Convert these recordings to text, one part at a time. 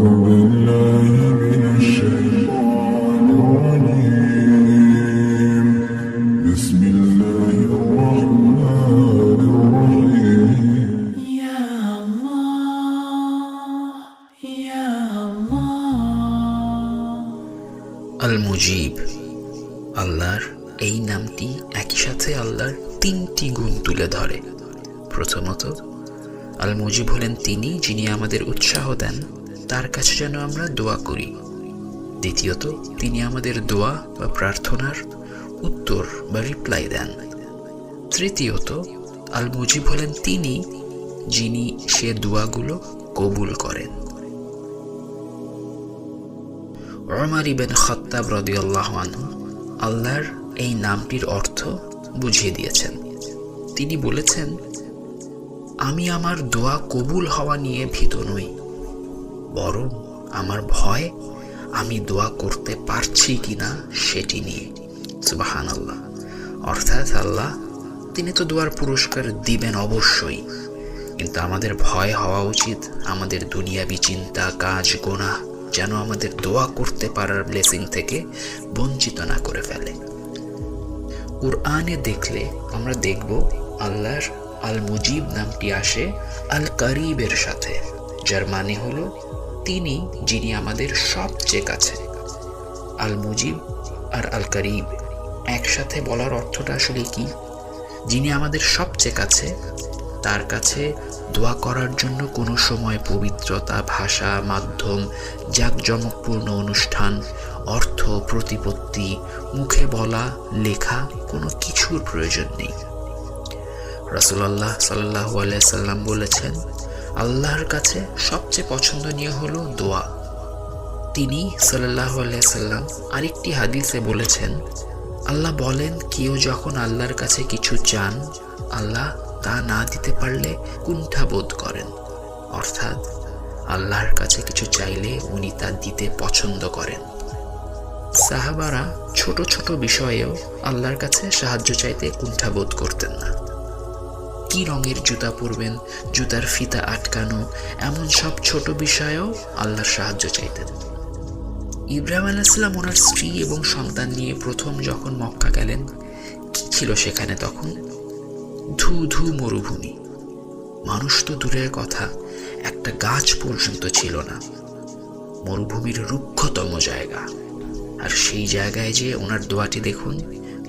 আল মুজিব আল্লাহর এই নামটি একই সাথে আল্লাহর তিনটি গুণ তুলে ধরে। প্রথমত আল মুজিব হলেন তিনি যিনি আমাদের উৎসাহ দেন। তার কাছে যেন আমরা দোয়া করি। দ্বিতীয়ত, তিনি আমাদের দোয়া বা প্রার্থনার উত্তর বা রিপ্লাই দেন। তৃতীয়ত আল মুজিব হলেন তিনি যিনি সে দোয়াগুলো কবুল করেন। ওমর ইবেন খত্তাব রদিয়াল্লাহ আনহু আল্লাহর এই নামটির অর্থ বুঝিয়ে দিয়েছেন। তিনি বলেছেন, আমি আমার দোয়া কবুল হওয়া নিয়ে ভীত নই। বরং আমার ভয়, আমি দোয়া করতে পারছি কিনা সেটি নিয়ে। সুবাহান আল্লাহ অর্থাৎ আল্লাহ, তিনি তো দোয়ার পুরস্কার দিবেন অবশ্যই। কিন্তু আমাদের ভয় হওয়া উচিত, আমাদের দুনিয়াবি চিন্তা, কাজ গোনা যেন আমাদের দোয়া করতে পারার ব্লেসিং থেকে বঞ্চিত না করে ফেলে। কুরআনে দেখলে আমরা দেখব আল্লাহর আল মুজিব নামটি আসে আল করিবের সাথে। যার মানে হলো তিনি যিনি আমাদের সবচেয়ে কাছে। আল মুজিব আর আল করিব একসাথে বলার অর্থটা আসলে কি? যিনি আমাদের সবচেয়ে কাছে, তার কাছে দোয়া করার জন্য কোনো সময় পবিত্রতা, ভাষা, মাধ্যম, জাঁকজমকপূর্ণ অনুষ্ঠান, অর্থ, প্রতিপত্তি, মুখে বলা, লেখা কোনো কিছুর প্রয়োজন নেই। রাসুলাল্লাহ সাল্লাহ সাল্লাম বলেছেন আল্লাহর কাছে সবচেয়ে পছন্দনীয় হলো দোয়া। তিনি সাল্লাহ সাল্লাম আরেকটি হাদিসে বলেছেন, আল্লাহ বলেন, কেউ যখন আল্লাহর কাছে কিছু চান, আল্লাহ তা না দিতে পারলে কুণ্ঠাবোধ করেন। অর্থাৎ আল্লাহর কাছে কিছু চাইলে উনি তা দিতে পছন্দ করেন। সাহাবারা ছোট ছোট বিষয়েও আল্লাহর কাছে সাহায্য চাইতে কুণ্ঠাবোধ করতেন না। কি রঙের জুতা পরবেন, জুতার ফিতা আটকানো, এমন সব ছোট বিষয়েও আল্লাহর সাহায্য চাইতেন। ইব্রাহিম আলাইসাল্লাম ওনার স্ত্রী এবং সন্তান নিয়ে প্রথম যখন মক্কা গেলেন, কি ছিল সেখানে তখন? ধু ধু মরুভূমি। মানুষ তো দূরের কথা, একটা গাছ পর্যন্ত ছিল না। মরুভূমির রুক্ষতম জায়গা। আর সেই জায়গায় যে ওনার দোয়াটি দেখুন,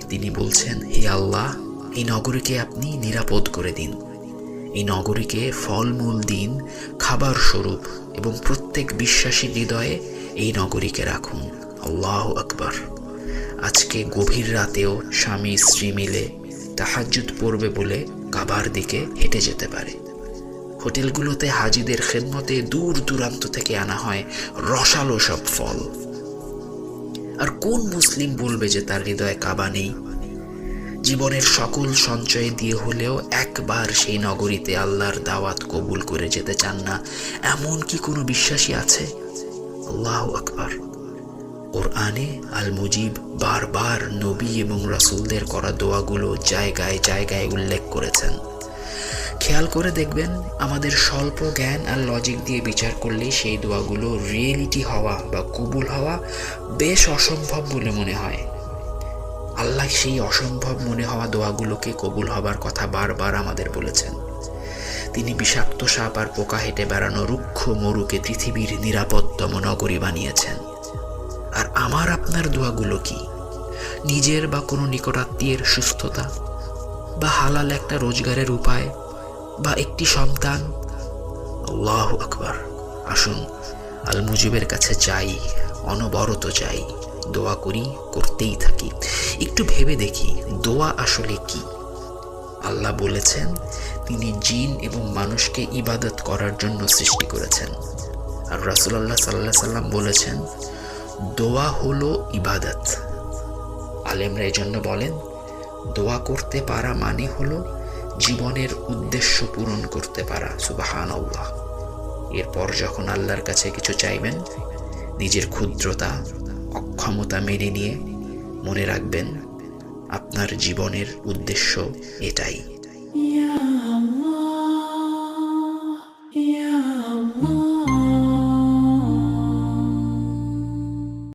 তিনি বলছেন, হে আল্লাহ এই নগরীকে আপনি নিরাপদ করে দিন। এই নগরীকে ফলমূল দিন, খাবার স্বরূপ এবং প্রত্যেক বিশ্বাসী হৃদয়ে এই নগরীকে রাখুন। আল্লাহ আকবার। আজকে গভীর রাতেও স্বামী, স্ত্রী মিলে তাহাজ্জুদ পড়বে বলে কাবার দিকে হেঁটে যেতে পারে। হোটেলগুলোতে হাজিদের খেদমতে দূর দূরান্ত থেকে আনা হয় রসালো সব ফল। আর কোন মুসলিম বলবে যে তার হৃদয়ে কাবা নেই? জীবনের সকল সঞ্চয় দিয়ে হলেও একবার সেই নগরীতে আল্লাহর দাওয়াত কবুল করে যেতে চান না, এমন কি কোনো বিশ্বাসী আছে? আল্লাহ আকবার। ওর আনে আল মুজিব বারবার নবী এবং রাসুলদের করা দোয়াগুলো জায়গায় জায়গায় উল্লেখ করেছেন। খেয়াল করে দেখবেন, আমাদের স্বল্প জ্ঞান আর লজিক দিয়ে বিচার করলে সেই দোয়াগুলো রিয়েলিটি হওয়া বা কবুল হওয়া বেশ অসম্ভব বলে মনে হয়। আল্লাহ সেই অসম্ভব মনে হওয়া দোয়াগুলোকে কবুল হবার কথা বারবার আমাদের বলেছেন। তিনি বিষাক্ত সাপ আর পোকা হেঁটে বেড়ানো রুক্ষ মরুকে পৃথিবীর নিরাপদতম নগরী বানিয়েছেন। আর আমার আপনার দোয়াগুলো কি? নিজের বা কোনো নিকটাত্মীয়ের সুস্থতা? বা হালাল একটা রোজগারের উপায়? বা একটি সন্তান? আল্লাহ আকবার। আসুন আল মুজিবের কাছে চাই অনবরত চাই দোয়া করি, করতেই থাকি। একটু ভেবে দেখি, দোয়া আসলে কি? আল্লাহ বলেছেন, তিনি জিন এবং মানুষকে ইবাদত করার জন্য সৃষ্টি করেছেন। আর রাসুলাল্লাহ সাল্লাহ সাল্লাম বলেছেন, দোয়া হলো ইবাদত। আলেমরা এই জন্য বলেন, দোয়া করতে পারা মানে হলো জীবনের উদ্দেশ্য পূরণ করতে পারা সুবাহান আল্লাহ এরপর যখন আল্লাহর কাছে কিছু চাইবেন, নিজের ক্ষুদ্রতা, অক্ষমতা মেনে নিয়ে মনে রাখবেন আপনার জীবনের উদ্দেশ্য এটাই।